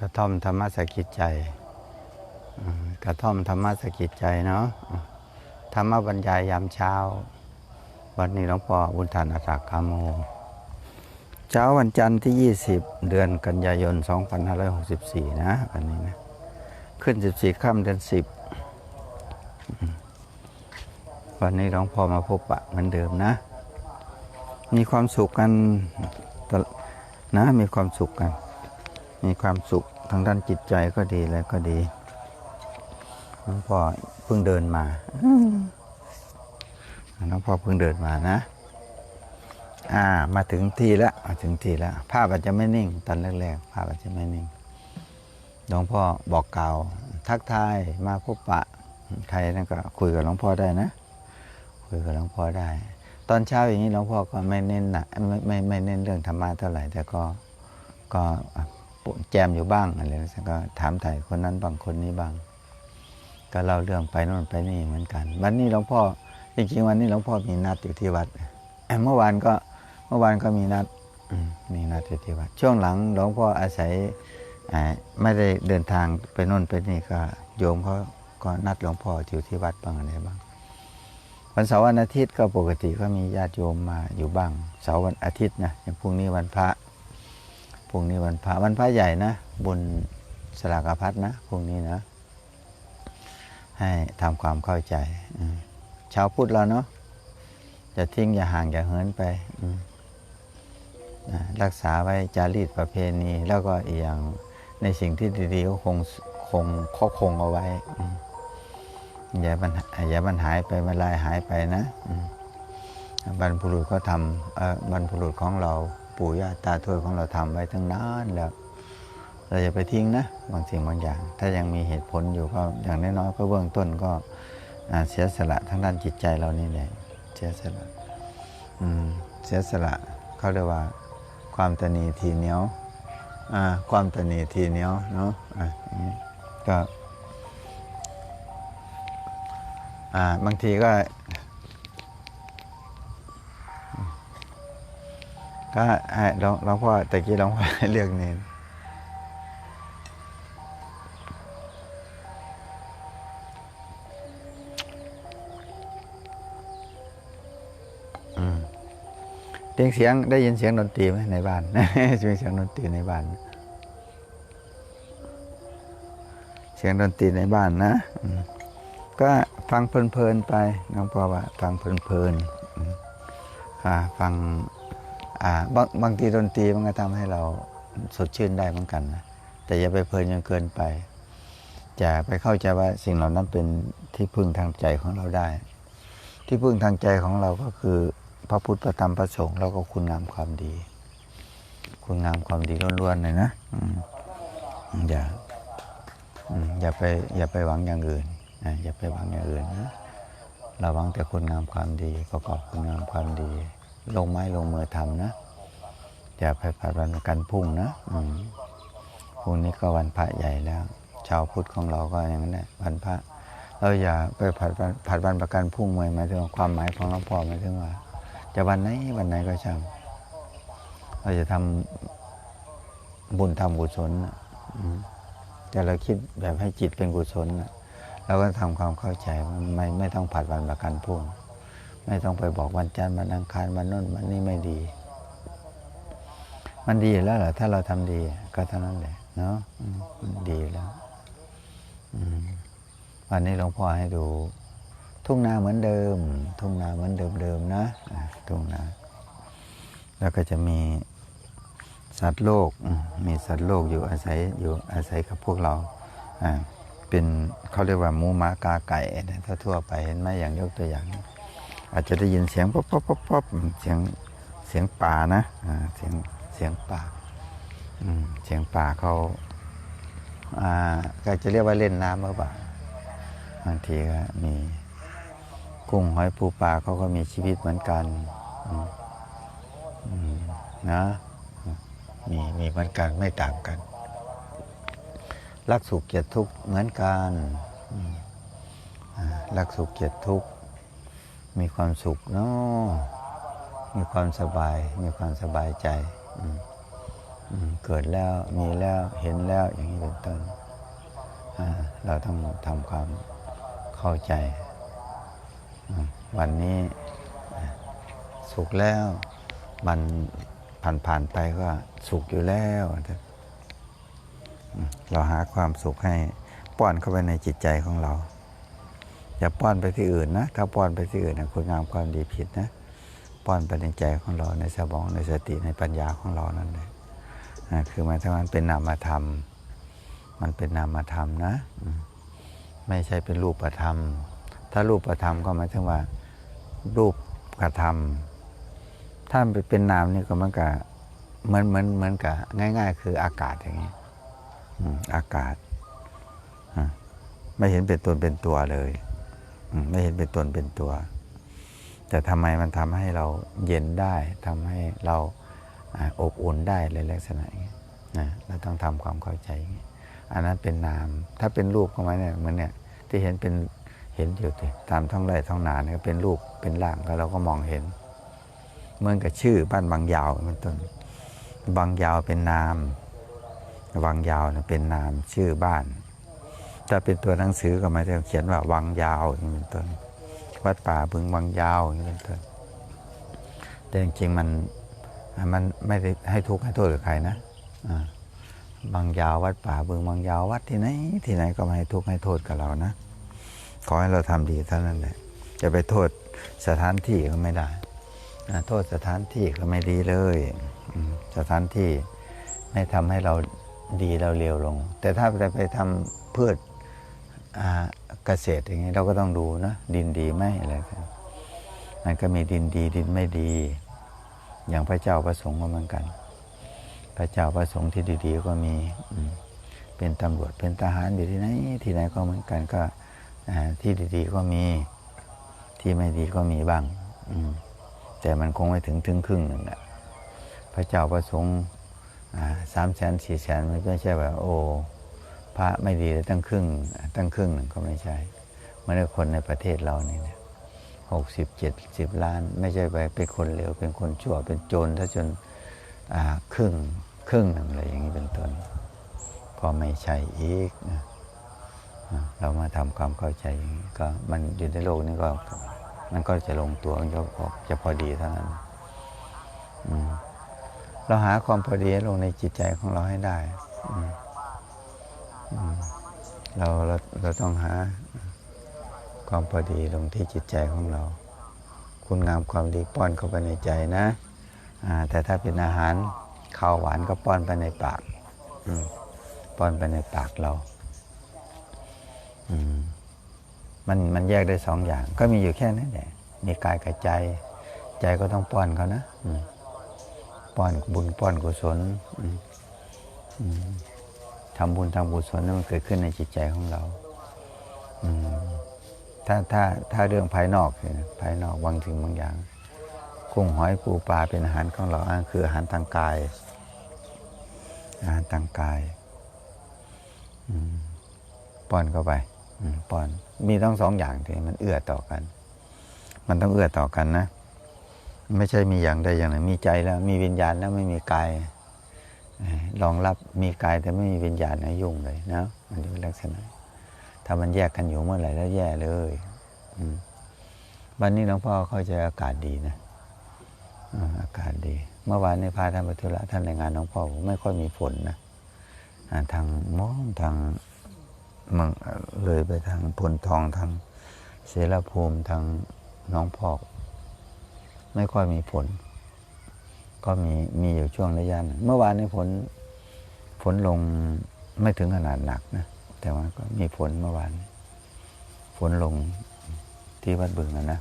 กระท่อมธรรมสกิจใจกระท่อมธรรมสกิจใจเนาะธรรมบรรยายยามเช้า วันนี้หลวงพ่อบุญทันอัตถกามโม เช้าวันจันทร์ที่ 20 เดือนกันยายน 2564 นะวันนี้นะ ขึ้น 14ค่ำเดือน 10 วันนี้หลวงพ่อมาพบปะเหมือนเดิมนะ มีความสุขกันนะมีความสุขกัน มีความสุข ทางด้านจิตใจก็ดีแล้วก็ดีหลวงพ่อเพิ่งเดินมาหลวงพ่อเพิ่งเดินมานะ อ่า มาถึงที่แล้วมาถึงที่แล้ว ภาพอาจจะไม่นิ่ง ตอนแรกๆ ภาพอาจจะไม่นิ่งหลวงพ่อบอกกล่าว ทักทายมาพบปะ ใครนั่นก็คุยกับหลวงพ่อได้นะ คุยกับหลวงพ่อได้ ตอนเช้าอย่างนี้หลวงพ่อก็ไม่เน้นนะไม่ไม่ไม่เน้นเรื่องธรรมะเท่าไหร่ แต่ก็ก็ แจมอยู่บ้างอะไรนะก็ถามถ่ายคนนั้นบางคนนี้บ้าง ก็เล่าเรื่องไปโน่นไปนี่เหมือนกัน วันนี้หลวงพ่อจริงๆวันนี้หลวงพ่อมีนัดอยู่ที่วัดเมื่อวานก็เมื่อวานก็มีนัดมีนัดอยู่ที่วัด ช่วงหลังหลวงพ่ออาศัยไม่ได้เดินทางไปโน่นไปนี่ก็โยมเขาก็นัดหลวงพ่ออยู่ที่วัดบ้างอะไรบ้างวันเสาร์วันอาทิตย์ก็ปกติก็มีญาติโยมมาอยู่บ้าง เสาร์วันอาทิตย์นะอย่างพรุ่งนี้วันพระ รุ่งนี้วันพระวันพระใหญ่นะบุญสลากพัดนะพรุ่งนี้นะ ให้ทำความเข้าใจอชาวพุทธเราเนาะอย่าทิ้งอย่าห่างอย่าเหินไปอืรักษาไว้จารีตประเพณี แล้วก็อีกอย่างในสิ่งที่ดีๆก็คงคงเขาคงเอาไว้ อย่ามันอย่ามันหายไปมันลายหายไปนะบรรพุรุษก็ทำบรรพุรุษของเรา ปู่ย่าตาทวดของเราทำไว้ตั้งนานแล้ว เราอย่าไปทิ้งนะบางสิ่งบางอย่าง ถ้ายังมีเหตุผลอยู่ก็อย่างน้อยๆก็เบื้องต้นก็เสียสละทางด้านจิตใจเรานี่แหละเสียสละอืมเสียสละเขาเรียกว่า ความตนีทีเหนียวอ่าความตนีทีเหนียวเนาะอ่าก็อ่าบางทีก็ ก็ให้หลวงหลวงพ่อตะกี้หลวงพ่อเลือกเนนเสียงเสียงได้ยินเสียงดนตรีไหมในบ้านมีเสียงดนตรีในบ้าน เสียงดนตรีในบ้านนะก็ฟังเพลินๆไปน้องพ่อว่าฟังเพลินๆฟัง บางบางทีดนตรีมันก็ทำให้เราสดชื่นได้เหมือนกันนะแต่อย่าไปเพลินจนเกินไปจะไปเข้าใจว่าสิ่งเหล่านั้นเป็นที่พึ่งทางใจของเราได้ ที่พึ่งทางใจของเราก็คือ พระพุทธพระธรรมพระสงฆ์แล้วก็คุณงามความดี คุณงามความดีล้วนๆเลยนะอย่าอย่าไปอย่าไปหวังอย่างอื่นนะอย่าไปหวังอย่างอื่นนะเราหวังแต่คุณงามความดีประกอบคุณงามความดี ลงไม้ลงมือทำนะอย่าไปผัดวันประกันพรุ่งนะพรุ่งนี้ก็วันพระใหญ่แล้ว ชาวพุทธของเราก็อย่างนั้นแหละวันพระเราอย่าไปผัดวันผัดวันประกันพรุ่งหมายหมายถึงความหมายของหลวงพ่อหมายถึงว่า จะวันไหนวันไหนก็ช่างเราจะทำบุญทำกุศลนะแต่เราคิดแบบให้จิตเป็นกุศลนะเราก็ทำความเข้าใจว่าไม่ไม่ต้องผัดวันประกันพรุ่ง ไม่ต้องไปบอกวันจันทร์วันอังคารวันน้นวันนี้ไม่ดี มันดีแล้วเหรอถ้าเราทำดี ก็เท่านั้นแหละเนาะมันดีแล้ววันนี้หลวงพ่อให้ดู ทุ่งนาเหมือนเดิม ทุ่งนาเหมือนเดิมๆนะอะทุ่งนาแล้วก็จะมีสัตว์โลกมีสัตว์โลกอยู่อาศัยอยู่อาศัยกับพวกเราอ่าเป็นเขาเรียกว่าหมูหมากาไก่ถ้าทั่วไปเห็นไหมอย่างยกตัวอย่าง อาจจะได้ยินเสียงป๊อปป๊อปป๊อปป๊อปเสียงเสียงป่านะเสียงเสียงป่าเสียงป่าเขาอาก็จะเรียกว่าเล่นน้ำหรือเปล่าบางทีก็มีกุ้งหอยปูปลาเขาก็มีชีวิตเหมือนกันนะมีมีเหมือนกันไม่ต่างกัน รักสุขเกียดทุกข์เหมือนกันรักสุขเกียดทุกข์ มีความสุขเนาะมีความสบาย มีความสบายใจ เกิดแล้วมีแล้วเห็นแล้วอย่างนี้เป็นต้นอ่าเราต้องทำความเข้าใจ วันนี้สุขแล้วมันผ่านผ่านไปก็สุขอยู่แล้วเราหาความสุขให้ป้อนเข้าไปในจิตใจของเรา อย่าป้อนไปที่อื่นนะ ถ้าป้อนไปที่อื่นนะคุณงามความดีผิดนะ ป้อนไปในใจของเราในสมองในสติในปัญญาของเรานั่นเลยอ่าคือมายถึงว่ามันเป็นนามธรรม มันเป็นนามธรรมนะ ไม่ใช่เป็นรูปธรรม ถ้ารูปธรรมก็หมายถึงว่า รูปกระทำถ้ามันเป็นนามนี่ก็มันก็เหมือนเหมือนเหมือนกับง่าย ๆ คืออากาศอย่างนี้อากาศอ่าไม่เห็นเป็นตนเป็นตัวเลย ไม่เห็นเป็นตนเป็นตัว แต่ทำไมมันทำให้เราเย็นได้ทำให้เราอบอุ่นได้ในลักษณะอย่างนี้นะเราต้องทำความเข้าใจอย่างนี้อันนั้นเป็นนาม ถ้าเป็นรูปเข้ามาเนี่ยเหมือนเนี่ยที่เห็นเป็นเห็นอยู่ที่ตามท้องไร่ท้องนาเนี่ยเป็นรูปเป็นร่างแล้วเราก็มองเห็นเหมือนกับชื่อบ้านบางยาวเป็นต้นบางยาวเป็นนามบางยาวเป็นนามชื่อบ้าน ถ้าเป็นตัวหนังสือก็หมายถึงเขียนว่าวังยาวอย่างนี้เป็นต้นวัดป่าบึงบางยาวอย่างนี้เป็นต้นแต่จริงๆมันมันไม่ได้ให้ทุกข์ให้โทษกับใครนะบางยาววัดป่าบึงบางยาววัดที่ไหนที่ไหนก็ไม่ให้ทุกข์ให้โทษกับเรานะ ขอให้เราทำดีเท่านั้นแหละจะไปโทษสถานที่ก็ไม่ได้โทษสถานที่ก็ไม่ดีเลยสถานที่ไม่ทำให้เราดีเราเลวลง แต่ถ้าจะไปทำพืชอ่า เกษตรอย่างนี้เราก็ต้องดูนะดินดีไหมอะไรกันมันก็มีดินดีดินไม่ดี อย่างพระเจ้าประสงค์ก็เหมือนกัน พระเจ้าประสงค์ที่ดี ๆ ก็มีอเป็นตำรวจเป็นทหารอยู่ที่ไหนที่ไหนก็เหมือนกันก็ที่ดีๆก็มีที่ไม่ดีก็มีบ้างอืแต่มันคงไม่ถึงถึงครึ่งหนึ่งแหละพระเจ้าประสงค์สามแสนสี่แสนมันไม่ใช่แบบโอ้ พระไม่ดีเลยตั้งครึ่งตั้งครึ่งหนึ่งก็ไม่ใช่เมื่อคนในประเทศเรานี่เนี่ยหกสิบเจ็ดสิบล้าน ไม่ใช่ไปเป็นคนเลวเป็นคนชั่วเป็นโจรถ้าจนครึ่งครึ่งหนึ่งเลยอย่างนี้เป็นต้นก็ไม่ใช่อีกนะเรามาทำความเข้าใจอย่างนี้ก็มันอยู่ในโลกนี้ก็มันก็จะลงตัวมันก็จะพอดีเท่านั้นอืเราหาความพอดีลงในจิตใจของเราให้ได้อื เราเราเราต้องหาความพอดีลงที่จิตใจของเรา คุณงามความดีป้อนเข้าไปในใจนะแต่ถ้าเป็นอาหารข้าวหวานก็ป้อนไปในปากป้อนไปในปากเรามันมันแยกได้สองอย่าง ก็มีอยู่แค่นั้นแหละมีกายกับใจ ใจก็ต้องป้อนเขานะป้อนบุญป้อนกุศล อืม ทำบุญทำกุศลนั้นมันเกิดขึ้นในจิตใจของเราถ้าถ้าถ้าเรื่องภายนอกเนี่ยภายนอกบางสิ่งบางอย่าง กุ้งหอยปูปลาเป็นอาหารของเราอันคืออาหารทางกาย อาหารทางกายป้อนเข้าไปป้อนมีทั้งสองอย่างที่มันเอื้อต่อกัน มันต้องเอื้อต่อกันนะ ไม่ใช่มีอย่างใดอย่างหนึ่งมีใจแล้ว มีวิญญาณแล้วไม่มีกาย รองรับมีกายแต่ไม่มีวิญญาณนะยุ่งเลยนะมันจะเป็นลักษณะ ถ้ามันแยกกันอยู่เมื่อไหร่แล้วแย่เลยวันนี้หลวงพ่อเข้าใจอากาศดีนะอากาศดี เมื่อวานในพาท่านไปธุระท่านรายงานหลวงพ่อไม่ค่อยมีฝนนะทางมองทางเมืองเลยไปทางพลทองทางเสรภูมิทางน้องพอก ไม่ค่อยมีฝน ก็มีมีอยู่ช่วงระยะหนึ่งเมื่อวานนี้ฝนฝนลงไม่ถึงขนาดหนักนะ แต่ว่าก็มีฝนเมื่อวานฝนลงที่วัดบึงนะนะ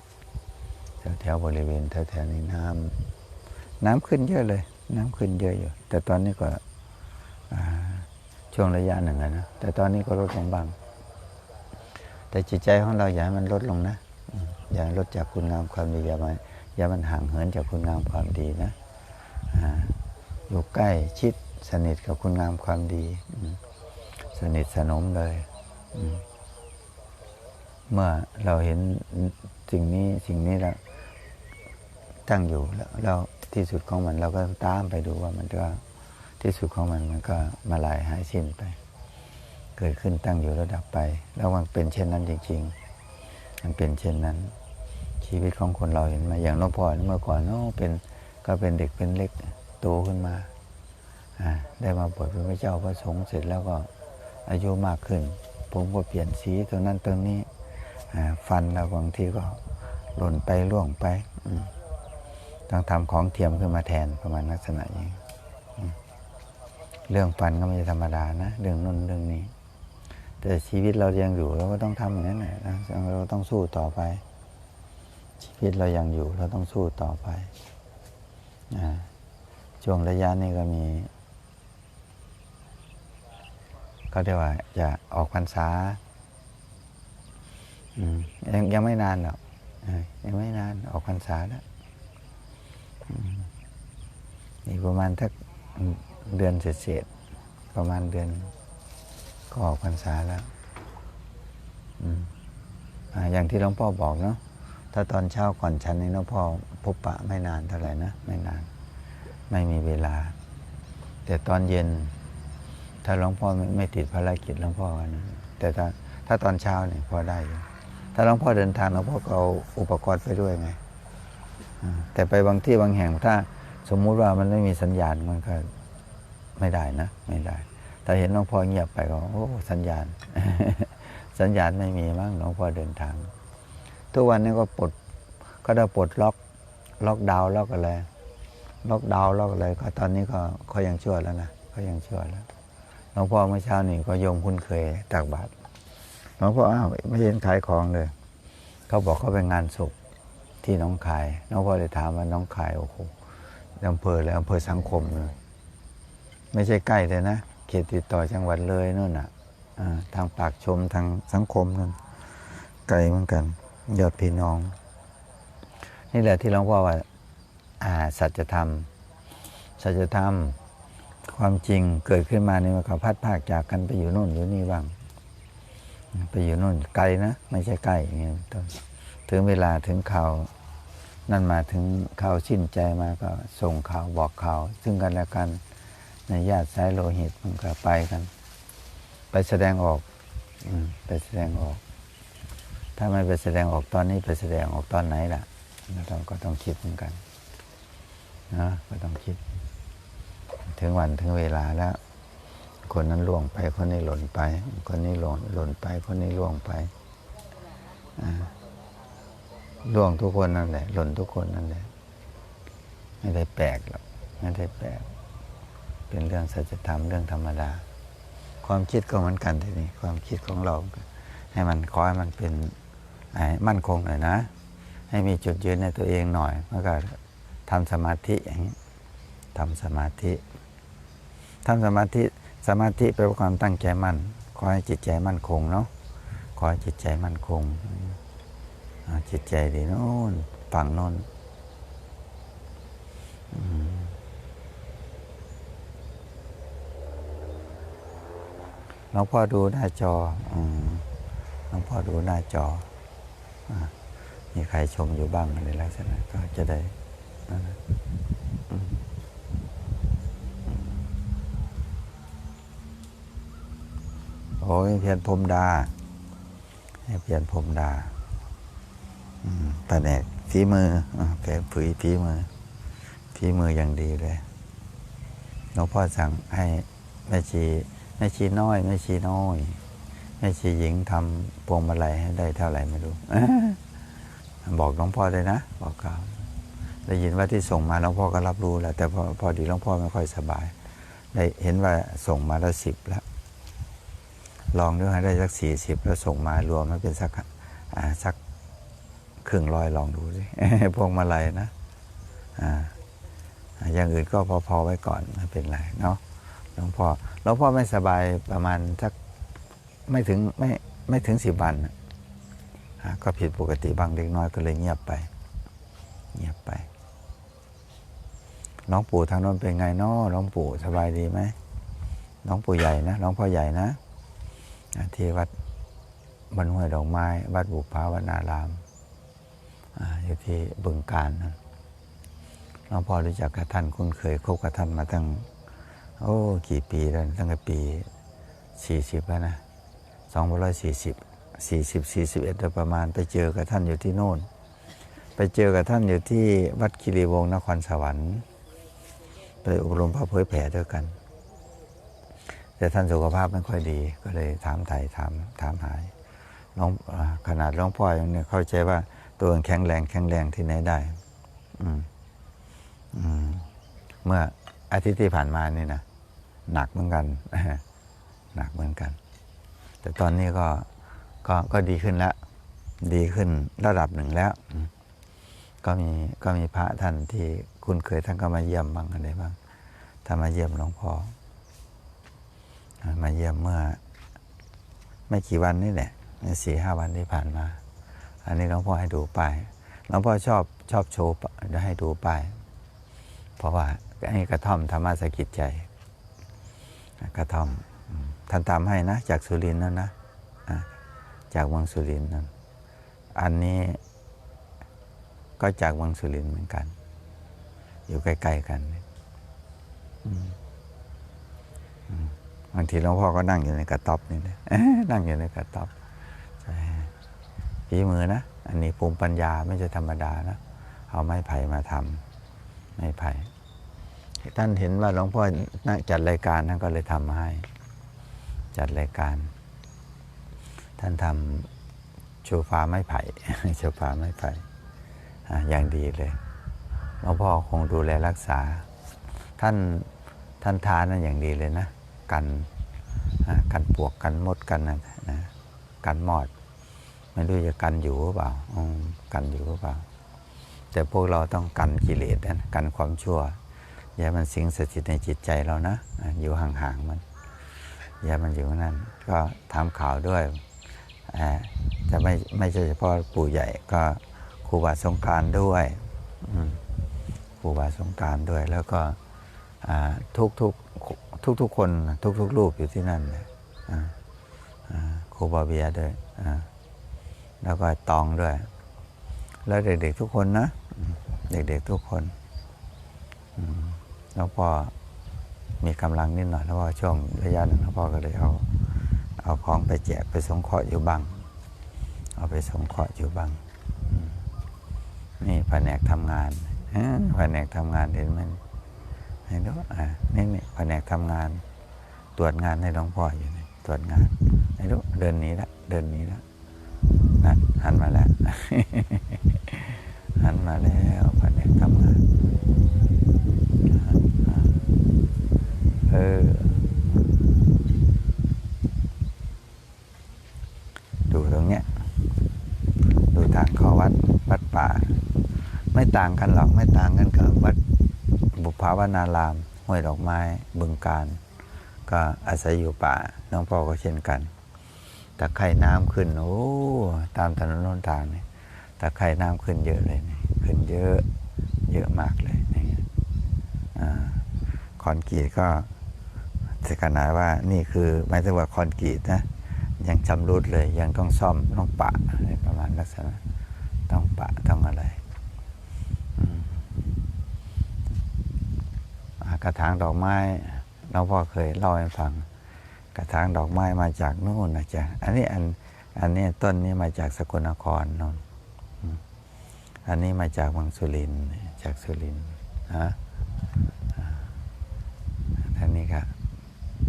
แถวแถวบริเวณแถวแถวนี้น้ำน้ำขึ้นเยอะเลย น้ำขึ้นเยอะอยู่ แต่ตอนนี้ก็ช่วงระยะหนึ่งนะ แต่ตอนนี้ก็ลดลงบ้าง แต่จิตใจของเราอย่าให้มันลดลงนะ อย่าลดจากคุณงามความดีอย่ามาอย่ามันห่างเหินจากคุณงามความดีนะ อยู่ใกล้ชิดสนิทกับคุณงามความดี สนิทสนมเลย เมื่อเราเห็นสิ่งนี้สิ่งนี้แล้วตั้งอยู่แล้วที่สุดของมันเราก็ตามไปดูว่ามันจะที่สุดของมันมันก็มาลายหายสิ้นไป เกิดขึ้นตั้งอยู่ระดับไป แล้วมันเป็นเช่นนั้นจริง ๆ มันเป็นเช่นนั้น ชีวิตของคนเราเห็นไหมอย่างหลวงพ่อนี่เมื่อก่อนโอ้เป็น ก็เป็นเด็กเป็นเล็กโตขึ้นมา ได้มาบวชเป็นพระเจ้าพระสงฆ์เสร็จแล้วก็อายุมากขึ้น ผมก็เปลี่ยนสีตรงนั้นตรงนี้ฟันแล้วบางทีก็หล่นไปร่วงไปต้องทำของเทียมขึ้นมาแทนประมาณลักษณะอย่างนี้เรื่องฟันก็ไม่ใช่ธรรมดานะ เรื่องนู้นเรื่องนี้ แต่ชีวิตเรายังอยู่เราก็ต้องทำอย่างนั้นนะเราต้องสู้ต่อไป ชีวิตเรายังอยู่เราต้องสู้ต่อไป ช่วงระยะนี้ก็มีเขาเรียกว่าจะออกพรรษายังยังไม่นานหรอกอยังไม่นานออกพรรษาแล้วอีกประมาณทักเดือนเศษประมาณเดือนก็ออกพรรษาแล้วออย่างที่หลวงพ่อบอกเนาะ ถ้าตอนเช้าก่อนฉันนี่หลวงพ่อพบปะไม่นานเท่าไหร่นะ ไม่นาน ไม่มีเวลา แต่ตอนเย็น ถ้าหลวงพ่อไม่ไมติดภารกิจหลวงพ่อกันะแต่ถ้าถ้าตอนเช้าเนี่ยพอได้ ถ้าหลวงพ่อเดินทางหลวงพ่อก็เอาอุปกรณ์ไปด้วยไงแต่ไปบางที่บางแห่งถ้าสมมุติว่ามันไม่มีสัญญาณมันก็ไม่ได้นะ ไม่ได้ถ้าเห็นหลวงพ่อเงียบไปก็โอ้สัญญาณ สัญญาณไม่มีมั้งหลวงพ่อเดินทาง ทุกวันนี้ก็ปลดก็ได้ปลดล็อกล็อกดาวน์ล็อกอะไรล็อกดาวน์ล็อกอะไรก็ตอนนี้ก็เขายังชั่วแล้วนะเขายังชั่วแล้วหลวงพ่อเมื่อเช้านี่ก็โยมคุ้นเคยตักบาตรหลวงพ่ออ้าวไม่เห็นขายของเลย เขาบอกเขาไปงานศพที่น้องคายหลวงพ่อเลยถามว่าน้องคายโอ้โหอำเภอเลยอำเภอสังคมเลยไม่ใช่ใกล้เลยนะเขตติดต่อจังหวัดเลยนู่นน่ะอ่าทางปากชมทางสังคมนั่นไกลเหมือนกัน ยอดพี่น้อง นี่แหละที่หลวงพ่อว่าอ่าสัจธรรม สัจธรรม ความจริงเกิดขึ้นมาในมันก็พัดภาคจากกันไปอยู่โน่นอยู่นี่บ้าง ไปอยู่โน่นไกลนะ ไม่ใช่ใกล้อย่างเงี้ยต้นถึงเวลาถึงข่าวนั่นมาถึงข่าวสิ้นใจมาก็ส่งข่าวบอกข่าว ซึ่งกันและกันในญาติสายโลหิตมันก็ไปกัน ไปแสดงออกอไปแสดงออก ถ้าไม่ไปแสดงออกตอนนี้ไปแสดงออกตอนไหนล่ะเราก็ต้องคิดเหมือนกันนะก็ต้องคิด ถึงวันถึงเวลาแล้ว คนนั้นล่วงไปคนนี้หล่นไป คนนี้หล่นหล่นไปคนนี้ล่วงไปล่วงทุกคนนั่นแหละหล่นทุกคนนั่นแหละไม่ได้แปลกหรอกไม่ได้แปลก เป็นเรื่องสัจธรรมเรื่องธรรมดา ความคิดก็เหมือนกันทีนี้ความคิดของเราให้มันขอให้มันเป็น มั่นคงหน่อยนะ ให้มีจุดยืนในตัวเองหน่อยแล้วก็ทำสมาธิอย่างนี้ทำสมาธิทำสมาธิสมาธิแปลว่าความตั้งใจมั่น ขอให้จิตใจมั่นคงเนาะขอให้จิตใจมั่นคง จิตใจดีโน่นฝั่งโน่นหลวงพ่อดูหน้าจอหลวงพ่อดูหน้าจอ มีใครชมอยู่บ้างในลักษณะก็จะได้โอ้ยเพียรพรมดา ให้เพียรพรมดาอแผนกฝีมือแผนผืยฝีมือฝีมืออย่างดีเลยหลวงพ่อสั่งให้แม่ชีแม่ชีน้อยแม่ชีน้อยแม่ชีหญิงทำ พวงมาลัยให้ได้เท่าไหร่ไม่รู้บอกหลวงพ่อเลยนะ บอกกล่าวได้ยินว่าที่ส่งมาหลวงพ่อก็รับรู้แล้ว แต่พอพอดีหลวงพ่อไม่ค่อยสบาย ได้เห็นว่าส่งมาแล้วสิบแล้ว ลองดูให้ได้สักสี่สิบแล้วส่งมารวมให้เป็นสักอ่าสักครึ่งร้อยลองดูสิพวงมาลัยนะอ่าอย่างอื่นก็พอๆไว้ก่อนไม่เป็นไรเนาะหลวงพ่อหลวงพ่อไม่สบายประมาณสักไม่ถึงไม่ ไม่ถึงสิบวันก็ผิดปกติบางเล็กน้อยก็เลยเงียบไป เงียบไปน้องปู่ทางโน้นเป็นไงน้อน้องปู่สบายดีไหมน้องปู่ใหญ่นะน้องพ่อใหญ่นะที่วัดบรรห้วยดอกไม้ วัดบุพภาวนารามออยู่ที่บึงการนะน้องพ่อรู้จักกับท่านคุ้นเคยคบกับท่านมาตั้ง โอ้ กี่ปีแล้วตั้งแต่ปีสี่สิบแล้วนะ สองพันร้อยสี่สิบสี่สิบสี่สิบเอ็ดโดยประมาณไปเจอกับท่านอยู่ที่โน่น ไปเจอกับท่านอยู่ที่วัดคีรีวงศ์นครสวรรค์ ไปอบรมพระเผยแผ่ด้วยกัน แต่ท่านสุขภาพไม่ค่อยดีก็เลยถามไถ่ถามถามหายหลวงอ่าขนาดหลวงพ่อยังเนี่ยเข้าใจว่าตัวเองแข็งแรงแข็งแรงที่ไหนได้อืมอืมเมื่ออาทิตย์ที่ผ่านมานี่นะหนักเหมือนกันหนักเหมือนกัน แต่ตอนนี้ก็ก็ก็ดีขึ้นแล้ว ดีขึ้นระดับหนึ่งแล้ว ก็มีก็มีพระท่านที่คุณเคยท่านก็มาเยี่ยมบ้างอะไรบ้างท่านมาเยี่ยมหลวงพ่ออ่ามาเยี่ยมเมื่อ ไม่กี่วันนี่แหละสี่ห้าวันที่ผ่านมา อันนี้หลวงพ่อให้ดูป้ายหลวงพ่อชอบชอบโชว์จะให้ดูป้ายเพราะว่าไอ้กระท่อมธรรมะสะกิดใจ กระท่อม ท่านตามให้นะ จากสุรินทร์นั่นนะจากเมืองสุรินทร์นั่นอันนี้ก็จากเมืองสุรินทร์เหมือนกัน อยู่ใกล้ๆกันบางทีหลวงพ่อก็นั่งอยู่ในกระต๊อบนี่แหละนั่งอยู่ในกระต๊อบฝีมือนะ อันนี้ภูมิปัญญาไม่ใช่ธรรมดานะ เอาไม้ไผ่มาทำไม้ไผ่ท่านเห็นว่าหลวงพ่อจัดรายการท่านก็เลยทำมาให้ จัดรายการ ท่านทำโชฟ้าไม้ไผ่โชฟ้าไม้ไผ่อย่างดีเลยหลวงพ่อคงดูแลรักษา ท่านท่านทานนั่นอย่างดีเลยนะ กันกันปวกกันมดกันนะนะกันมอด ไม่รู้จะกันอยู่หรือเปล่ากันอยู่หรือเปล่า แต่พวกเราต้องกันกิเลสนะกันความชั่วอย่ามันสิงสถิตในจิตใจเรานะ อยู่ห่างๆมัน อย่ามันอยู่นั่นก็ทำข่าวด้วยจะไม่ไม่ใช่เฉพาะปู่ใหญ่ก็ครูบาสงการด้วยครูบาสงการด้วย แล้วก็ทุกทุกทุกทุกคนทุกทุกรูปอยู่ที่นั่นครูบาเบียด้วยแล้วก็ตองด้วย แล้วเด็กๆทุกคนนะ เด็กๆทุกคนแล้วพอ มีกำลังนิดหน่อยแล้วพอช่วงระยะหนึ่งแล้วพ่อก็เลยเอาเอาของไปแจกไปสงเคราะห์อยู่บ้าง เอาไปสงเคราะห์อยู่บ้างนี่แผนกทำงานแผนกทำงานเห็นไหมเห็นไหมอ่านี่นี่แผนกทำงาน ตรวจงานให้หลวงพ่ออยู่นี่ตรวจงานไอ้ลูกเดินหนี้ละเดินหนี้ละนั่นหันมาแล้วหันมาแล้วแผน เออ ดูตรงเนี้ย ดูทางเข้าวัดวัดป่า ไม่ต่างกันหรอก ไม่ต่างกันกับวัดบุพภาวนาราม ห้วยดอกไม้บึงการ ก็อาศัยอยู่ป่า น้องพ่อก็เช่นกันตะไคร่น้ำขึ้น โอ้ ตามถนนหนทางนี่ตะไคร่น้ำขึ้นเยอะเลยนี่ขึ้นเยอะ เยอะมากเลยนี่อ่าคอนกรีต ก็ขนาดว่านี่คือหมายถึงว่าคอนกรีตนะยังชำรุดเลยยังต้องซ่อมต้องปะอะไรประมาณลักษณะต้องปะต้องอะไรกระถางดอกไม้หลวงพ่อเคยเล่าให้ฟัง กระถางดอกไม้มาจากโน่นนะจ๊ะอันนี้อันอันนี้ต้นนี้มาจากสกลนครนนอันนี้มาจากเมืองสุรินจากสุรินฮะอ่าอันนี้ครับ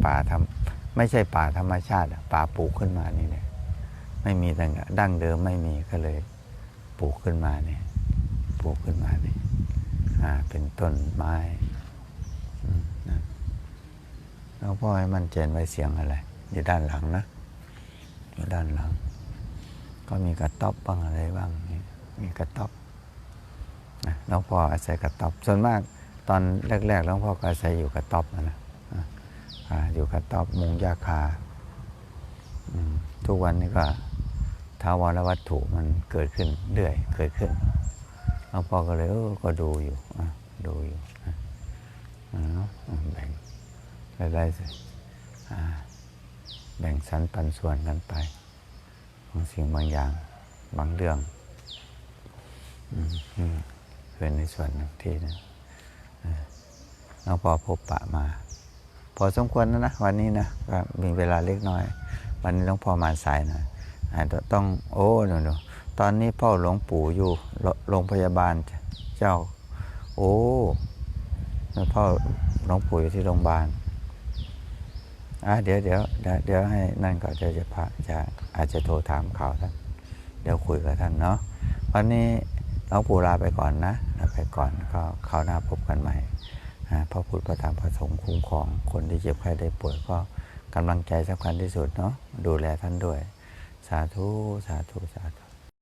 ป่าทำไม่ใช่ป่าธรรมชาติป่าปลูกขึ้นมานี่เนี่ยไม่มีดังดั้งเดิมไม่มีก็เลยปลูกขึ้นมาเนี่ยปลูกขึ้นมาเนี่ยเป็นต้นไม้แล้วพ่อให้มันเจนไว้เสียงอะไรอยู่ด้านหลังนะอยู่ด้านหลัง ก็มีกระต๊อบบ้างอะไรบ้างมีกระต๊อบนะหลวงพ่ออาศัยกระต๊อบส่วนมากตอนแรกๆหลวงพ่อก็อาศัยอยู่กระต๊อบนะนะ อยู่กับตอบมุงยาคา ทุกวันนี้ก็ทาวรวัตถุมันเกิดขึ้นเรื่อยเกิดขึ้นหลวงพ่อก็เลยเออก็ดูอยู่ดูอยู่แบ่งรายๆสิแบ่งสรรปันส่วนกันไปบางสิ่งบางอย่างบางเรื่องอืมอืมเป็นในส่วนหนึ่งที่นะอ่าหลวงพ่อพบปะมา พอสมควรแล้วนะวันนี้นะก็มีเวลาเล็กน้อย วันนี้หลวงพ่อมาสายหน่อยอาจจะต้องโอ้หนูหนูตอนนี้พ่อหลวงปู่อยู่โรงพยาบาลเจ้า โอ้พ่อหลวงปู่อยู่ที่โรงพยาบาลอะเดี๋ยวเดี๋ยวเดี๋ยวให้นั่นก็จะจะพระจะอาจจะโทรถามข่าวท่านเดี๋ยวคุยกับท่านเนาะวันนี้หลวงปู่ลาไปก่อนนะลาไปก่อนก็คราวหน้าพบกันใหม่ พระพุทธพระธรรมพระสงฆ์คุ้มครองคนที่เจ็บไข้ได้ป่วยก็กำลังใจสำคัญที่สุดเนาะดูแลท่านด้วย สาธุ สาธุ สาธุ